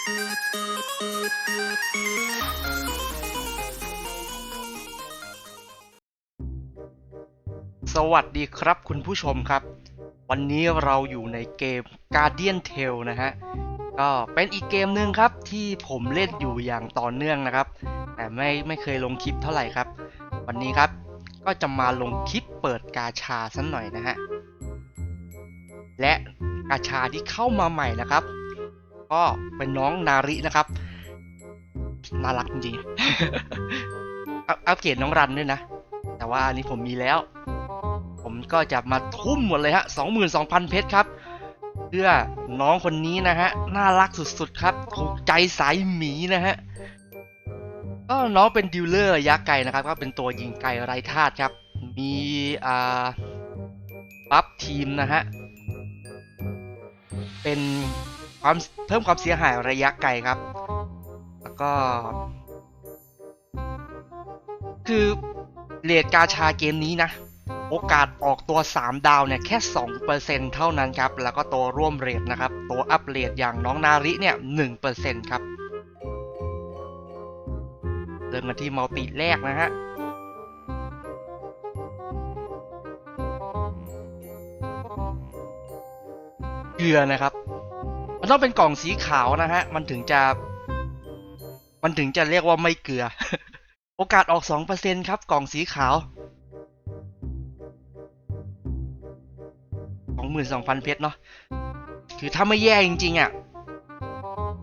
สวัสดีครับคุณผู้ชมครับ วันนี้เราอยู่ในเกม Guardian Tale นะฮะ ก็เป็นอีกเกมหนึ่งครับที่ผมเล่นอยู่อย่างต่อเนื่องนะครับ แต่ไม่ไม่เคยลงคลิปเท่าไหร่ครับ วันนี้ครับก็จะมาลงคลิปเปิดกาชาสักหน่อยนะฮะ และกาชาที่เข้ามาใหม่นะครับ ก็เป็นน้องนารินะครับ น่ารักจริงๆอัพอัปเกรดน้องรันด้วยนะ แต่ว่าอันนี้ผมมีแล้ว ผมก็จะมาทุ่มหมดเลยฮะ 22,000 เพชรครับ เพื่อน้องคนนี้นะฮะ น่ารักสุดๆครับ ถูกใจสายหมีนะฮะ ก็น้องเป็นดิวเลอร์ระยะไกลนะครับ ก็เป็นตัวยิงไกลไร้ธาตุครับ มีอ่าบัฟทีมนะฮะ เป็น ความเพิ่มความเสียหายระยะไกลครับ แล้วก็ คือเรทกาชาเกมนี้นะ โอกาสออกตัว 3 ดาวเนี่ยแค่ 2%เท่านั้นครับ แล้วก็ตัวร่วมเรทนะครับ ตัวอัพเรทอย่างน้องนาริเนี่ย 1%ครับเริ่มกันที่มัลติแรกนะฮะเกลือนะครับ ต้องเป็นกล่องสีขาวนะฮะ มันถึงจะ มันถึงจะเรียกว่าไม่เกลือ โอกาสออก2%ครับ กล่องสีขาว22,000เพชรเนาะคือถ้าไม่แย่จริงๆอะ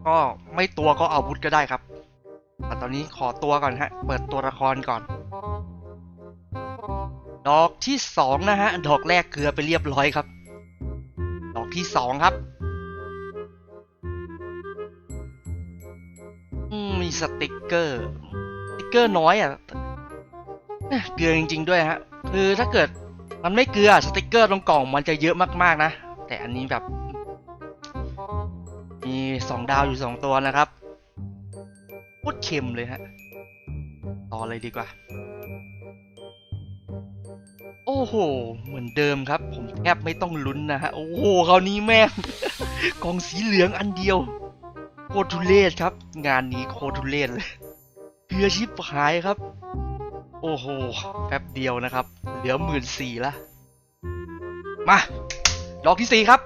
ก็ไม่ตัวก็เอาวุธก็ได้ครับแต่ตอนนี้ขอตัวก่อนฮะ เปิดตัวละครก่อน ดอกที่สองนะฮะ ดอกแรกเกลือไปเรียบร้อยครับ ดอกที่สองครับ มีสติกเกอร์สติกเกอร์น้อยอะเกลือจริง ๆ ด้วยฮะคือถ้าเกิดมันไม่เกลือสติกเกอร์ตรงกล่องมันจะเยอะมากๆนะ แต่อันนี้แบบ มีสองดาวอยู่สองตัวนะครับโคตรเค็มเลยฮะต่อเลยดีกว่า โอ้โห เหมือนเดิมครับ ผมแทบไม่ต้องลุ้นนะฮะ โอ้โหคราวนี้แม่งกล่องสีเหลืองอันเดียว โคตรทุเรศครับ งานนี้โคตรทุเรศเลยเกลือชิบหายครับ โอ้โหแป๊บเดียวนะครับ เหลือหมื่นสี่ละมาดอกที่สี่ครับ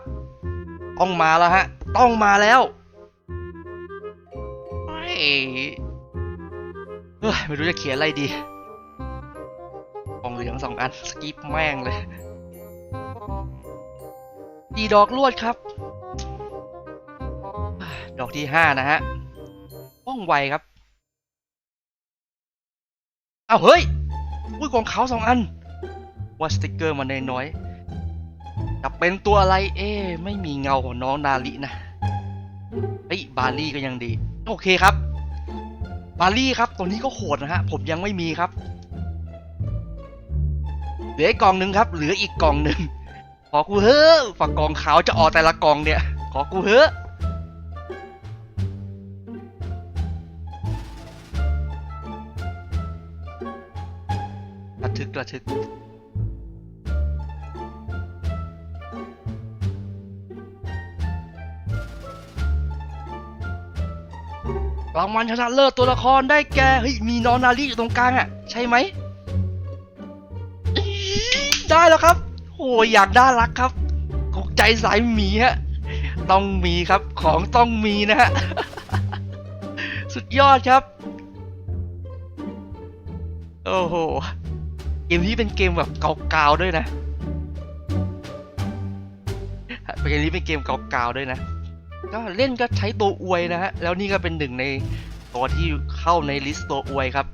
ต้องมาแล้วฮะ ต้องมาแล้วเฮ้ยเฮ้ยไม่รู้จะเขียนอะไรดีกองเหลืองสองอันสกิปแม่งเลยดีดอกลวดครับ ดอกที่ห้านะฮะว่องไวครับเอ้าเฮ้ยอุ้ยของเขาสองอัน ว่าสติกเกอร์มันน้อยๆจะเป็นตัวอะไร เอ๊ไม่มีเงาของน้องนาลินะเฮ้ยบาลี่ก็ยังดี โอเคครับ บาลี่ครับตัวนี้ก็โหดนะฮะ ผมยังไม่มีครับ เหลืออีกกล่องหนึ่งครับ เหลืออีกกล่องหนึ่งขอกูเฮ้อฝักกล่องขาวจะออกแต่ละกล่องเนี่ย ขอกูเฮ้อ ทึกระทึกรางวัลชนะเลิศตัวละครได้แก่เฮ้ยมีนอนนารีอยู่ตรงกลางอะ ใช่ไหมได้แล้วครับโอ้ยอยากน่ารักครับถูกใจสายหมีฮะต้องมีครับของต้องมีนะฮะสุดยอดครับ โอ้โห มนี้เป็นเกมแบบเก่าๆด้วยนะเกมนี้เป็นเกมเก่าๆด้วยนะ ก็เล่นก็ใช้ตัวอวยนะฮะ แล้วนี่ก็เป็นหนึ่งในตัวที่เข้าในลิสต์ตัวอวยครับ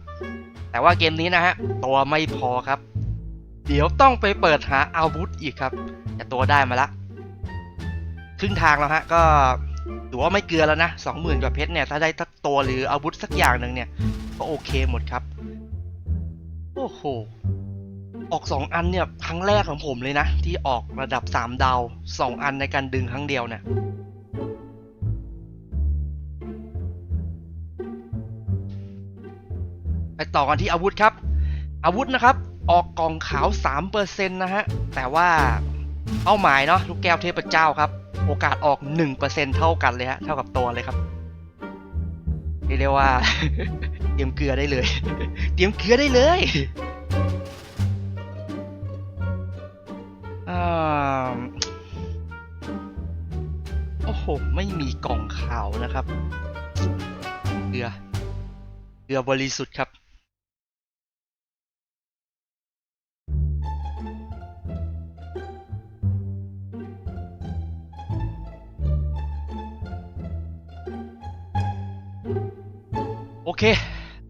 แต่ว่าเกมนี้นะฮะ ตัวไม่พอครับ เดี๋ยวต้องไปเปิดหาอาวุธอีกครับ แต่ตัวได้มาละครึ่งทางแล้วฮะ ก็ถือว่าไม่เกลือแล้วนะสองหมื่นกว่าเพชรเนี่ย ถ้าได้ทักตัวหรืออาวุธสักอย่างหนึ่งเนี่ย ก็โอเคหมดครับ โอ้โห ออกสองอันเนี่ยครั้งแรกของผมเลยนะ ที่ออกระดับสามดาวสองอันในการดึงครั้งเดียวเนี่ยไปต่อกันที่อาวุธครับ อาวุธนะครับ ออกกล่องขาว 3%นะฮะ แต่ว่าเป้าหมายเนาะลูกแก้วเทพเจ้าครับ โอกาสออก 1%เท่ากันเลยฮะ เท่ากับตัวเลยครับเรียกว่าเตรียมเกลือได้เลย เตรียมเกลือได้เลย ม่มีกล่องขาวนะครับ เกลือ เกลือบริสุทธิ์ครับ โอเค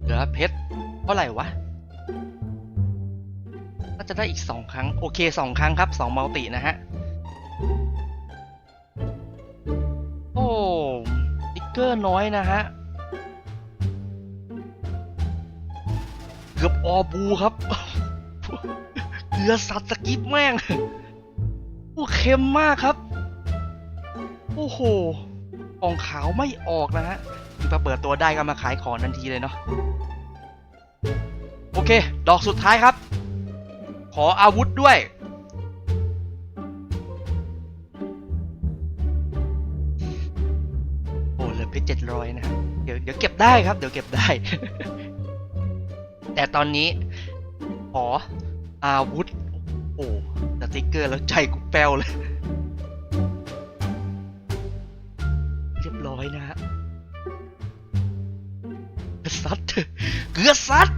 เหลือเพชรเท่าไหร่วะก็จะได้อีกสองครั้ง โอเคสองครั้งครับสองมัลตินะฮะ เกอร์น้อยนะฮะ เกือบออบูครับ เกลือสัตว์สกิปแม่งโอ้เค็มมากครับ โอ้โหกล่องขาวไม่ออกนะฮะคือพอเปิดตัวได้ก็มาขายของทันทีเลยเนาะ โอเค ดอกสุดท้ายครับ ขออาวุธด้วย ร้อยนะฮะเดี๋ยวเดี๋ยวเก็บได้ครับ เดี๋ยวเก็บได้ แต่ตอนนี้ขออาวุธ โอ้สติ๊กเกอร์แล้วใจกูแป้วเลย เรียบร้อยนะฮะเกือซัดเกือซัด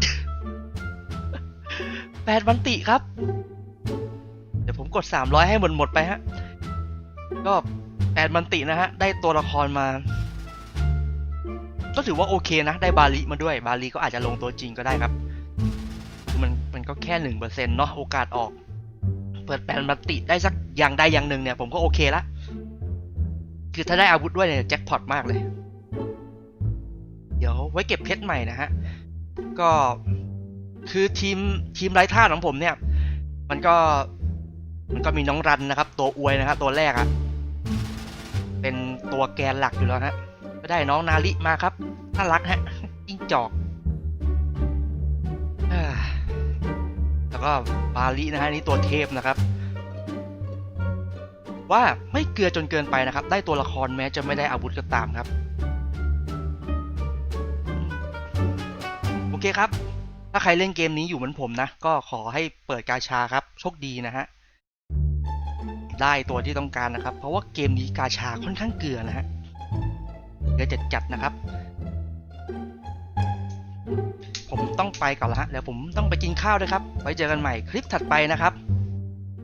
แปดวันติครับ เดี๋ยวผมกด 300 ให้หมดหมดไปฮะ ก็แปดมันตินะฮะ ได้ตัวละครมา ก็ถือว่าโอเคนะ ได้บาลีมาด้วย บาลีก็อาจจะลงตัวจริงก็ได้ครับคือมันมันก็แค่หนึ่งเปอร์เซ็นต์เนาะโอกาสออก เปิดแปดมันติได้สักอย่างใดอย่างหนึ่งเนี่ย ผมก็โอเคละคือถ้าได้อาวุธด้วยเนี่ยแจ็คพอตมากเลย เดี๋ยวไว้เก็บเพชรใหม่นะฮะ ก็คือทีมทีมไร้ท่าของผมเนี่ย มันก็มันก็มีน้องรันนะครับ ตัวอวยนะครับ ตัวแรกอะเป็นตัวแกนหลักอยู่แล้วฮะ ได้น้องนาริมาครับ น่ารักฮะจิ้งจอก แล้วก็บาลินะฮะนี่ตัวเทพนะครับ ว่าไม่เกลือจนเกินไปนะครับ ได้ตัวละครแม้จะไม่ได้อาวุธก็ตามครับ โอเคครับ ถ้าใครเล่นเกมนี้อยู่เหมือนผมนะ ก็ขอให้เปิดกาชาครับ โชคดีนะฮะได้ตัวที่ต้องการนะครับ เพราะว่าเกมนี้กาชาค่อนข้างเกลือนะฮะ เดี๋ยวจะจัดนะครับ ผมต้องไปก่อนละฮะแล้วผมต้องไปกินข้าวด้วยครับ ไว้เจอกันใหม่คลิปถัดไปนะครับ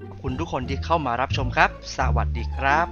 ขอบคุณทุกคนที่เข้ามารับชมครับ สวัสดีครับ